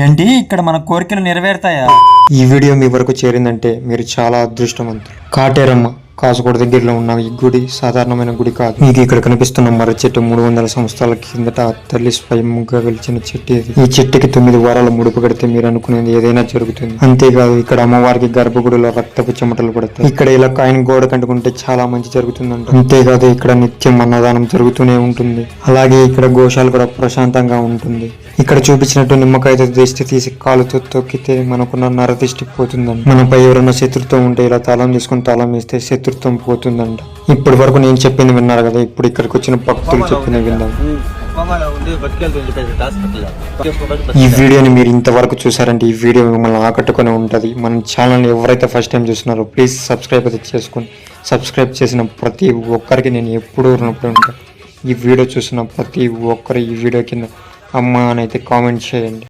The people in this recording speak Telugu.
ఏంటి? ఇక్కడ మన కోరికలు నెరవేరుతాయా? ఈ వీడియో మీ వరకు చేరిందంటే మీరు చాలా అదృష్టవంతులు. కాటేరమ్మ. కాసుకోట దగ్గరలో ఉన్న ఈ గుడి సాధారణమైన గుడి కాదు. మీకు ఇక్కడ కనిపిస్తున్న మర్రి చెట్టు మూడు వందల సంవత్సరాల కిందట తల్లి స్వయంగా వెలిచిన చెట్టు ఈ చెట్టుకి తొమ్మిది వారాలు ముడుపు కడితే మీరు అనుకునేది ఏదైనా జరుగుతుంది. అంతేకాదు ఇక్కడ అమ్మవారికి గర్భగుడిలో రక్తపు చెమటలు పడతాయి. ఇక్కడ ఇలా కాయిన్ గోడ కంటుకుంటే చాలా మంచి జరుగుతుందంట. అంతేకాదు ఇక్కడ నిత్యం అన్నదానం జరుగుతూనే ఉంటుంది. అలాగే ఇక్కడ గోశాల కూడా ప్రశాంతంగా ఉంటుంది. ఇక్కడ చూపించినట్టు నిమ్మకాయతో దిష్టి తీసి కాలుతో తొక్కితే మనకున్న నరదిష్టి పోతుందండి మనపై ఎవరైనా శత్రుతో ఉంటే ఇలా తాళం తీసుకుని తాళం వేస్తే శత్రుత్వం పోతుందంట. ఇప్పటి వరకు నేను చెప్పింది విన్నారు కదా ఇప్పుడు ఇక్కడికి వచ్చిన భక్తులు చెప్పింది విందాం ఈ వీడియోని మీరు ఇంతవరకు చూసారంటే ఈ వీడియో మిమ్మల్ని ఆకట్టుకొని ఉంటుంది. మన ఛానల్ని ఎవరైతే ఫస్ట్ టైం చూస్తున్నారో ప్లీజ్ సబ్స్క్రైబ్ అయితే చేసుకొని సబ్స్క్రైబ్ చేసిన ప్రతి ఒక్కరికి నేను ఎప్పుడూ రుణపడి ఉంటాను ఈ వీడియో చూసిన ప్రతి ఒక్కరు ఈ వీడియో కింద అమ్మ అని అయితే కామెంట్ చేయండి.